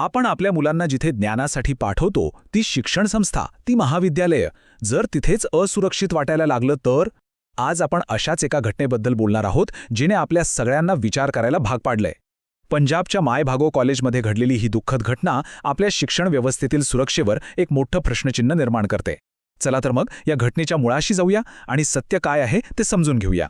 आपण आपल्या मुलांना जिथे ज्ञानासाठी पाठवतो ती शिक्षण संस्था ती महाविद्यालय. जर तिथेच असुरक्षित वाटायला लागलं तर? आज आपण अशाच एका घटनेबद्दल बोलणार आहोत जिने आपल्या सगळ्यांना विचार करायला भाग पाडलंय. पंजाबच्या मायभागो कॉलेजमध्ये घडलेली ही दुःखद घटना आपल्या शिक्षण व्यवस्थेतील सुरक्षेवर एक मोठं प्रश्नचिन्ह निर्माण करते. चला तर मग या घटनेच्या मुळाशी जाऊया आणि सत्य काय आहे ते समजून घेऊया.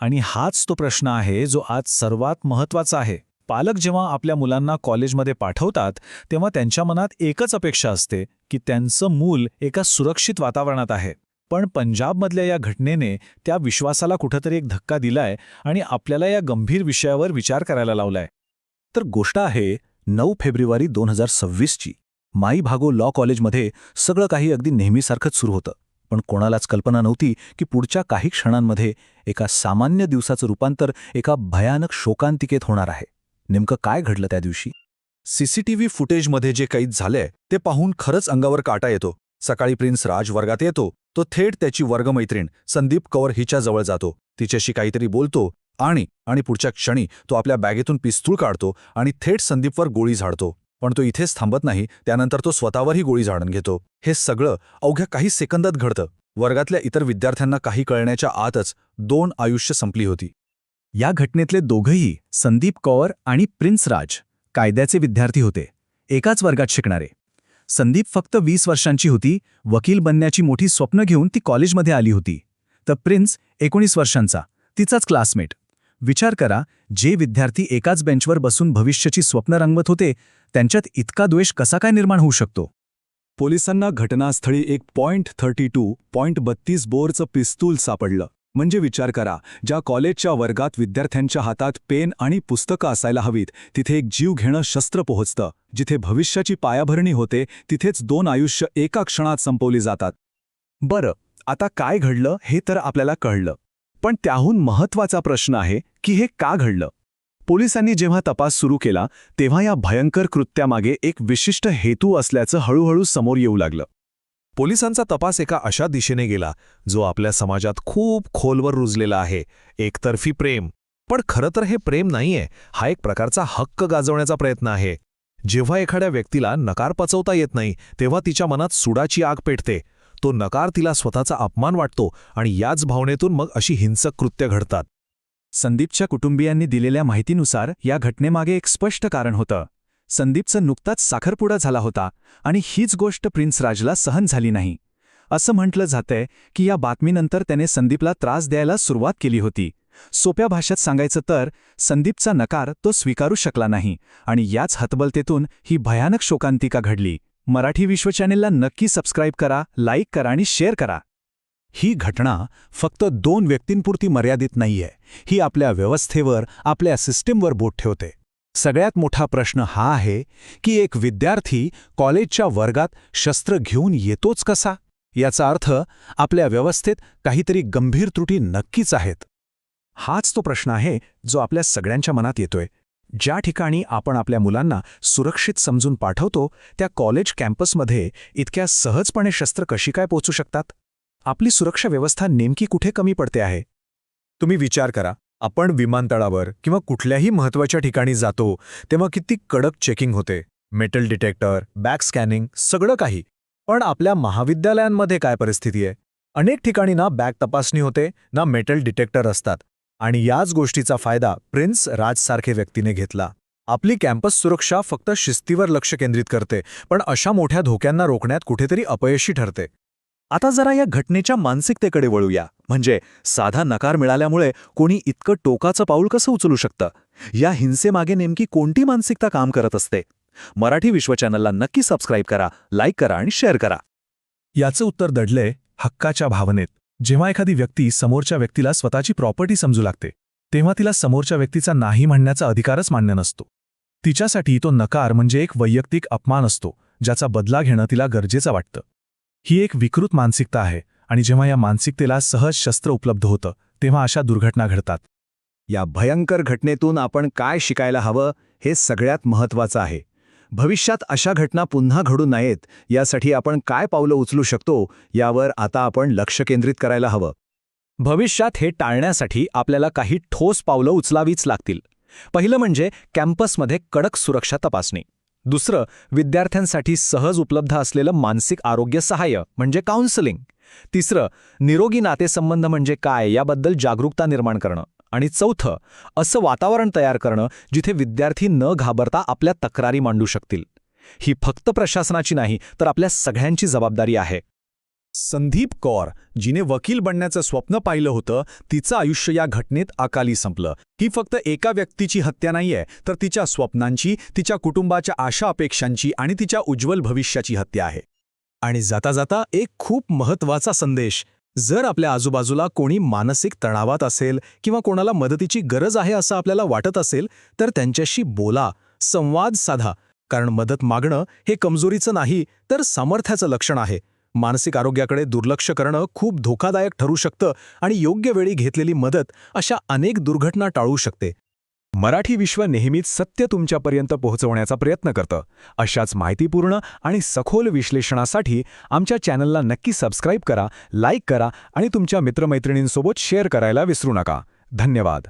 आणि हाच तो प्रश्न आहे जो आज सर्वात महत्त्वाचा आहे. पालक जेव्हा आपल्या मुलांना कॉलेजमध्ये पाठवतात तेव्हा त्यांच्या मनात एकच अपेक्षा असते की त्यांचं मूल एका सुरक्षित वातावरणात आहे. पण पंजाबमधल्या या घटनेने त्या विश्वासाला कुठंतरी एक धक्का दिलाय आणि आपल्याला या गंभीर विषयावर विचार करायला लावलाय. तर गोष्ट आहे नऊ फेब्रुवारी दोन हजार सव्वीसची. माई भागो लॉ कॉलेजमध्ये सगळं काही अगदी नेहमीसारखंच सुरू होतं. पण कोणालाच कल्पना नव्हती की पुढच्या काही क्षणांमध्ये एका सामान्य दिवसाचं रूपांतर एका भयानक शोकांतिकेत होणार आहे. नेमकं काय घडलं त्या दिवशी? सीसीटीव्ही फुटेजमध्ये जे काही झालंय ते पाहून खरंच अंगावर काटा येतो. सकाळी प्रिन्स राज वर्गात येतो तो थेट त्याची वर्गमैत्रीण संदीप कौर हिच्याजवळ जातो. तिच्याशी काहीतरी बोलतो आणि आणि पुढच्या क्षणी तो आपल्या बॅगेतून पिस्तूळ काढतो आणि थेट संदीपवर गोळी झाडतो. पण तो इथेच थांबत नाही त्यानंतर तो स्वतःवरही गोळी झाडून घेतो. हे सगळं अवघ्या काही सेकंदात घडतं. वर्गातल्या इतर विद्यार्थ्यांना काही कळण्याच्या आतच दोन आयुष्य संपली होती. या घटनेतले दोघंही संदीप कौर आणि प्रिन्स राज कायद्याचे विद्यार्थी होते. एकाच वर्गात शिकणारे. संदीप फक्त वीस वर्षांची होती. वकील बनण्याची मोठी स्वप्न घेऊन ती कॉलेजमध्ये आली होती. तर प्रिन्स एकोणीस वर्षांचा. तिचाच क्लासमेट. विचार करा जे विद्यार्थी एकाच बेंचवर बसून भविष्याची स्वप्न रंगवत होते त्यांच्यात इतका द्वेष कसा काय निर्माण होऊ शकतो? पोलिसांना घटनास्थळी एक पॉइंट थर्टी टू पॉइंट बत्तीस बोरचं पिस्तूल सापडलं. म्हणजे विचार करा ज्या कॉलेजच्या वर्गात विद्यार्थ्यांच्या हातात पेन आणि पुस्तकं असायला हवीत तिथे एक जीव घेणं शस्त्र पोहोचतं. जिथे भविष्याची पायाभरणी होते तिथेच दोन आयुष्य एका क्षणात संपवली जातात. बरं आता काय घडलं हे तर आपल्याला कळलं. पण त्याहून महत्त्वाचा प्रश्न आहे की हे का घडलं? पोलिसांनी जेव्हा तपास सुरू केला तेव्हा या भयंकर कृत्यामागे एक विशिष्ट हेतू असल्याचं हळूहळू समोर येऊ लागलं. पोलिसांचा तपास एका अशा दिशेने गेला जो आपल्या समाजात खूप खोलवर रुजलेला आहे. एकतर्फी प्रेम. पण खरं तर हे प्रेम नाहीये. हा एक प्रकारचा हक्क गाजवण्याचा प्रयत्न आहे. जेव्हा एखाद्या व्यक्तीला नकार पचवता येत नाही तेव्हा तिच्या मनात सुडाची आग पेटते. तो नकार तिला स्वतःचा अपमान वाटतो आणि याच भावनेतून मग अशी हिंसक कृत्य घडतात. संदीपच्या कुटुंबियांनी दिलेल्या माहितीनुसार या घटनेमागे एक स्पष्ट कारण होतं. संदीपचं नुकताच साखरपुडा झाला होता आणि हीच गोष्ट प्रिन्स राजला सहन झाली नाही. असं म्हटलं जातंय की या बातमीनंतर त्याने संदीपला त्रास द्यायला सुरुवात केली होती. सोप्या भाषेत सांगायचं तर संदीपचा नकार तो स्वीकारू शकला नाही आणि याच हतबलतेतून ही भयानक शोकांतिका घडली. मराठी विश्व चॅनेलला नक्की सबस्क्राईब करा लाईक करा आणि शेअर करा. ही घटना फक्त दोन व्यक्तींपुरती मर्यादित नाहीये. ही आपल्या व्यवस्थेवर आपल्या सिस्टीमवर बोट ठेवते. सगळ्यात मोठा प्रश्न हा आहे की एक विद्यार्थी कॉलेजच्या वर्गात शस्त्र घेऊन येतोच कसा? याचा अर्थ आपल्या व्यवस्थेत काहीतरी गंभीर त्रुटी नक्कीच आहेत. हाच तो प्रश्न आहे जो आपल्या सगळ्यांच्या मनात येतोय. ज्या ठिकाणी आपण आपल्या मुलांना सुरक्षित समजून पाठवतो त्या कॉलेज कॅम्पसमध्ये इतक्या सहजपणे शस्त्र कशी काय पोचू शकतात? आपली सुरक्षा व्यवस्था नेमकी कुठे कमी पडते आहे? तुम्ही विचार करा. आपण विमानतळावर किंवा कुठल्याही महत्त्वाच्या ठिकाणी जातो तेव्हा किती कडक चेकिंग होते. मेटल डिटेक्टर बॅक स्कॅनिंग सगळं काही. पण आपल्या महाविद्यालयांमध्ये काय परिस्थिती आहे? अनेक ठिकाणी ना बॅग तपासणी होते ना मेटल डिटेक्टर असतात. आणि याच गोष्टीचा फायदा प्रिन्स राजसारखे व्यक्तीने घेतला. आपली कॅम्पस सुरक्षा फक्त शिस्तीवर लक्ष केंद्रित करते पण अशा मोठ्या धोक्यांना रोखण्यात कुठेतरी अपयशी ठरते. आता जरा या घटनेच्या मानसिकतेकडे वळूया. म्हणजे साधा नकार मिळाल्यामुळे कोणी इतकं टोकाचं पाऊल कसं उचलू शकतं? या हिंसेमागे नेमकी कोणती मानसिकता काम करत असते? मराठी विश्व चॅनलला नक्की सबस्क्राईब करा लाईक करा आणि शेअर करा. याचं उत्तर दडलंय हक्काच्या भावनेत. जेव्हा एखादी व्यक्ती समोरच्या व्यक्तीला स्वतःची प्रॉपर्टी समजू लागते तेव्हा तिला समोरच्या व्यक्तीचा नाही म्हणण्याचा अधिकारच मान्य नसतो. तिच्यासाठी तो नकार म्हणजे एक वैयक्तिक अपमान असतो ज्याचा बदला घेणं तिला गरजेचं वाटतं. ही एक विकृत मानसिकता आहे आणि जेव्हा या मानसिकतेला सहज शस्त्र उपलब्ध होतं तेव्हा अशा दुर्घटना घडतात. या भयंकर घटनेतून आपण काय शिकायला हवं हे सगळ्यात महत्त्वाचं आहे. भविष्यात अशा घटना पुन्हा घडू नयेत यासाठी आपण काय पावलं उचलू शकतो यावर आता आपण लक्ष केंद्रित करायला हवं. भविष्यात हे टाळण्यासाठी आपल्याला काही ठोस पावलं उचलावीच लागतील. पहिलं म्हणजे कॅम्पसमध्ये कडक सुरक्षा तपासणी. दुसरं विद्यार्थ्यांसाठी सहज उपलब्ध असलेलं मानसिक आरोग्य सहाय्य म्हणजे काउन्सलिंग. तिसरं निरोगी नातेसंबंध म्हणजे काय याबद्दल जागरूकता निर्माण करणं. आणि चौथं असं वातावरण तयार करणं जिथे विद्यार्थी न घाबरता आपल्या तक्रारी मांडू शकतील. ही फक्त प्रशासनाची नाही तर आपल्या सगळ्यांची जबाबदारी आहे. संदीप कौर जिने वकील बनण्याचं स्वप्न पाहिलं होतं तिचं आयुष्य या घटनेत अकाली संपलं. ही फक्त एका व्यक्तीची हत्या नाहीये तर तिच्या स्वप्नांची तिच्या कुटुंबाच्या आशा अपेक्षांची आणि तिच्या उज्ज्वल भविष्याची हत्या आहे. आणि जाता जाता एक खूप महत्त्वाचा संदेश. जर आपल्या आजूबाजूला कोणी मानसिक तणावात असेल किंवा कोणाला मदतीची गरज आहे असं आपल्याला वाटत असेल तर त्यांच्याशी बोला संवाद साधा. कारण मदत मागणं हे कमजोरीचं नाही तर सामर्थ्याचं लक्षण आहे. मानसिक आरोग्याकडे दुर्लक्ष करणं खूप धोकादायक ठरू शकतं आणि योग्य वेळी घेतलेली मदत अशा अनेक दुर्घटना टाळू शकते. मराठी विश्व नेहमीच सत्य तुमच्यापर्यंत पोहोचवण्याचा प्रयत्न करतं. अशाच माहितीपूर्ण आणि सखोल विश्लेषणासाठी आमच्या चॅनलला नक्की सबस्क्राईब करा लाईक करा आणि तुमच्या मित्रमैत्रिणींसोबत शेअर करायला विसरू नका. धन्यवाद.